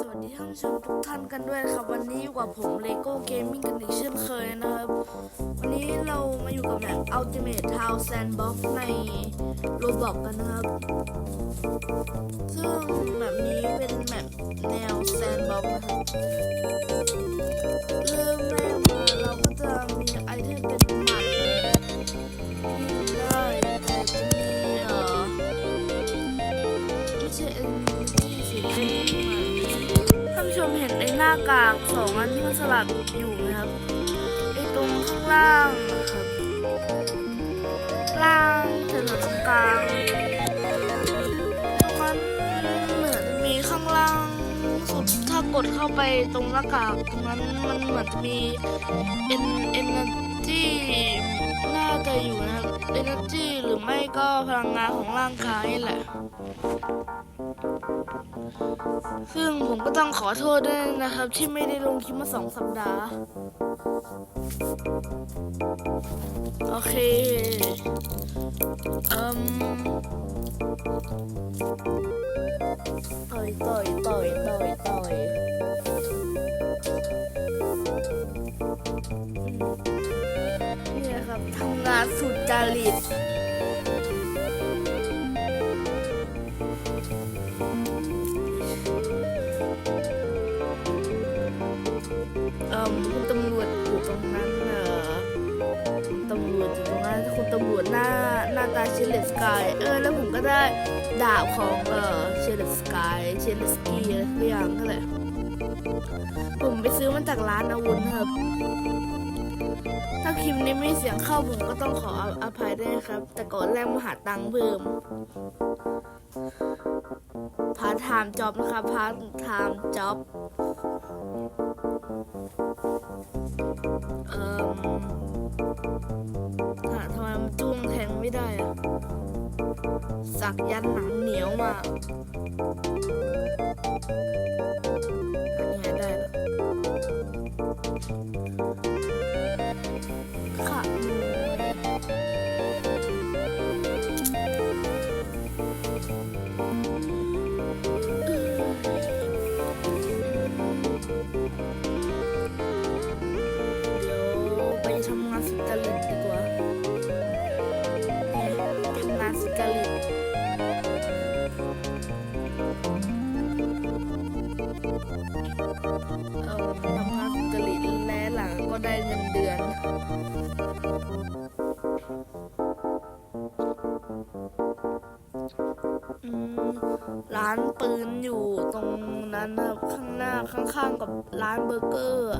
สวัสดีท่านผู้ชมทุกท่านกันด้วยครับ วันนี้อยู่กับผมเลโก้เกมมิ่งกันอีกเช่นเคยนะครับ วันนี้เรามาอยู่กับแบบ Ultimate Town Sandbox ใน Roblox กันนะครับ ซึ่งแบบนี้เป็นแบบแนว Sandbox นะครับเริ่มแรกมาเราก็จะมีไอเทมเป็นหมัดยิ หน้ากากสองอันที่มันสลับอยู่นะครับไอตรงข้างล่างนะครับ ล่างถนนตรงกลางมันเหมือนมีข้างล่างสุด ถ้ากดเข้าไปตรงหน้ากากตรงนั้นมันเหมือนจะมีเอ็นเอ็นที่น่าจะอยู่นะเอเนจีหรือไม่ก็พลังงานของร่างกายนี่แหละ ซึ่งผมก็ต้องขอโทษด้วยนะครับ ที่ไม่ได้ลงคลิปมาสองสัปดาห์ โอเคเอืมต่อยต่อยต่อยต่อยต่อยนี่นะครับทำงานสุดจริต ตำรวจหน้าหน้าตาเชลเลสกายเออแล้วผมก็ได้ดาบของเออเชลเลสกายเชลเลสกีอะไรสักอย่างนั่นแหละผมไปซื้อมาจากร้านอาวุธครับ ถ้าคลิปนี้ไม่เสียงเข้าผมก็ต้องขออภัยด้วยครับ แต่ก่อนแรกมาหาตังค์เพิ่มพาร์ทไทม์จ็อบนะครับพาร์ทไทม์จ็อบเอ่อหาท ไม่ได้อะสักยันหนังเหนียวมากอันนี้หาได้แล้ว ร้านปืนอยู่ตรงนั้นครับข้างหน้าข้างๆกับร้านเบอร์เกอร์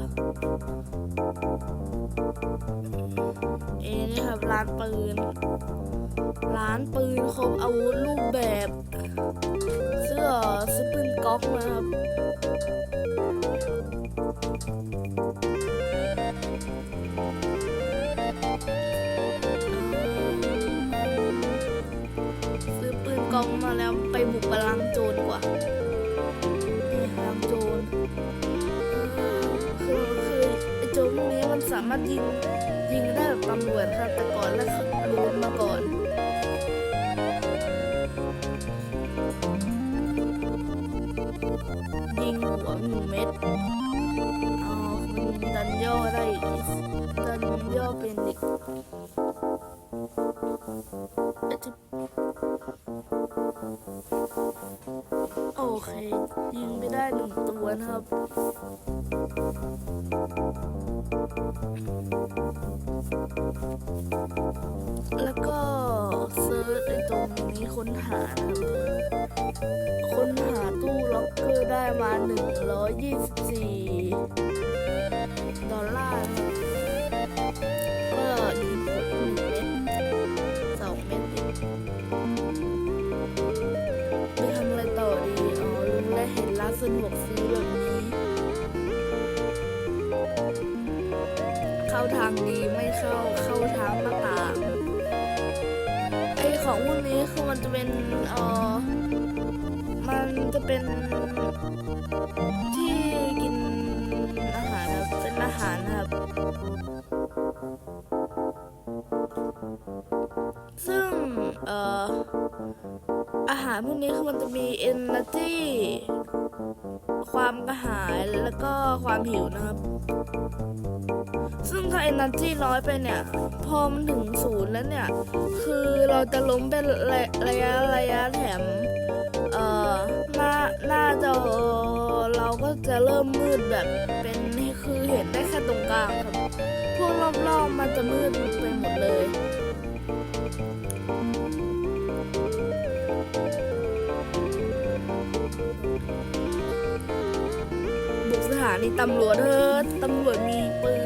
เอ้นี่ครับร้านปืน ร้านปืนครบอาวุธรูปแบบ เสื้อซื้อปืนก๊อกนะครับ แล้วไปบุกบาลังโจรดีกว่าบาลังโจรคือคือไอโจรพวกนี้มันสามารถยิงยิงได้แบบตำรวจครับแต่ก่อนแล้วรู้มาก่อนยิงหัวหนึ่งเม็ดอ๋อมันดันย่อได้อีกดันย่อเป็นอีกเอ๊ะจะ โอเค ยิงไปได้หนึ่งตัวนะครับ แล้วก็เซิร์ชในตรงนี้ค้นหาครับค้นหาตู้ล็อกเกอร์ได้มา 124 ดอลลาร์ สะดวกซื้อแบบนี้ เข้าทางดีไม่เข้าเข้าทางหน้าต่างไอของพวกนี้คือมันจะเป็นเออมันจะเป็นที่กินอาหารครับเป็นอาหารครับซึ่งเอ่ออาหารพวกนี้คือมันจะมี energy ความกระหายแล้วก็ความหิวนะครับ ซึ่งถ้า energy น้อยไปเนี่ย พอมันถึงศูนย์แล้วเนี่ย คือเราจะล้มเป็นระระยะระยะแถม เอ่อ หน้าหน้าจอเราก็จะเริ่มมืดแบบเป็นคือเห็นได้แค่ตรงกลางครับ พวกรอบๆมันจะมืดไปหมดเลย นีตำรวจเถอะตำรวจมีปืน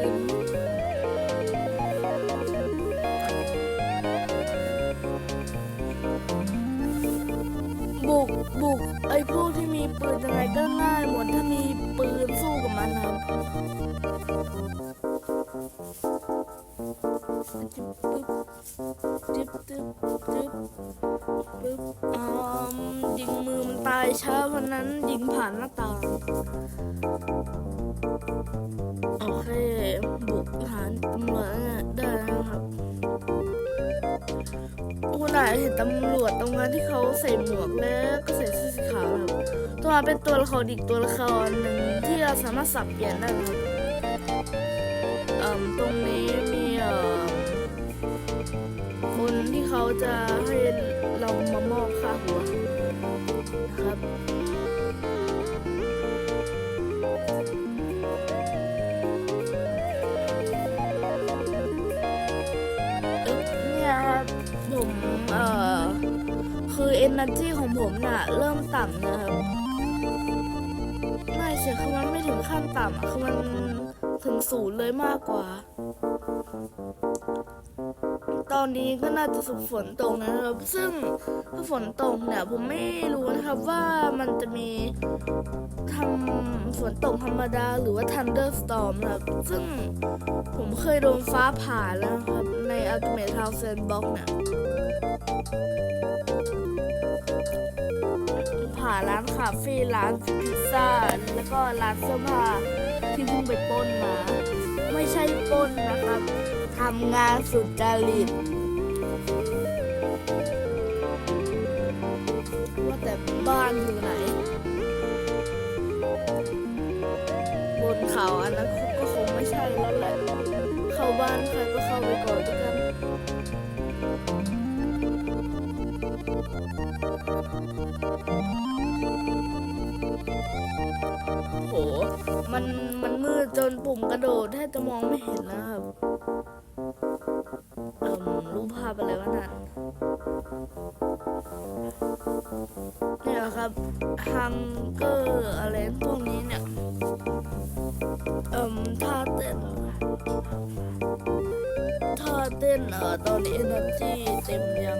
จึ๊บจึ๊บจึ๊บจึ๊บปึ๊บอืมยิงมือมันตายช้าเพราะนั้นยิงผ่านหน้าต่างโอเคบุกฐานตำรวจได้แล้วนะครับคุณอาจเห็นตำรวจตรงนั้นที่เขาใส่หมวกแล้วก็ใส่เสื้อสีขาวตัวเป็นตัวละครอีกตัวละครหนึ่งที่เราสามารถสับเปลี่ยนได้นะครับตรงนี้ คนที่เขาจะให้เรามามอบค่าหัวนะครับเนี่ยครับผมเอ่อคือ energy ของผมน่ะ เริ่มต่ำนะครับไม่ใช่คือมันไม่ถึงขั้นต่ำอะคือมันถึงศูนย์เลยมากกว่า ตอนนี้ก็น่าจะสุฝนตกนะครับ ซึ่งถ้าฝนตกเนี่ยผมไม่รู้นะครับว่ามันจะมีทำฝนตกธรรมดาหรือว่า thunderstorm นะครับ ซึ่งผมเคยโดนฟ้าผ่าแล้วครับ ใน Ultimate House Sandbox เนี่ยผ่าร้านคาเฟ่ร้านพิซซ่า แล้วก็ร้านเสื้อผ้าที่เพิ่งไปป้นมา ไม่ใช่ป้นนะครับ ทำงานสุจริตว่าแต่บ้านอยู่ไหน บนเขาอันนั้นก็คงไม่ใช่แล้วแหละ เข้าบ้านใครก็เข้าไปก่อนแล้วกันโห มัน มันมืดจนปุ่มกระโดดแทบจะมองไม่เห็นแล้วครับ รูปภาพอะไรวะนั่นเนี่ยครับฮังเกอร์อะไรพวกนี้เนี่ยเอ่มท่าเต้นท่าเต้นเอ่อตอนนี้ energy เต็มยัง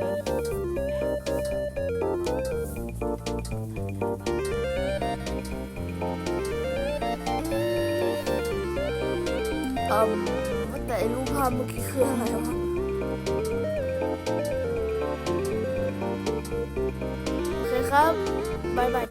อืมแต่รูปภาพเมื่อกี้คืออะไรวะ โอ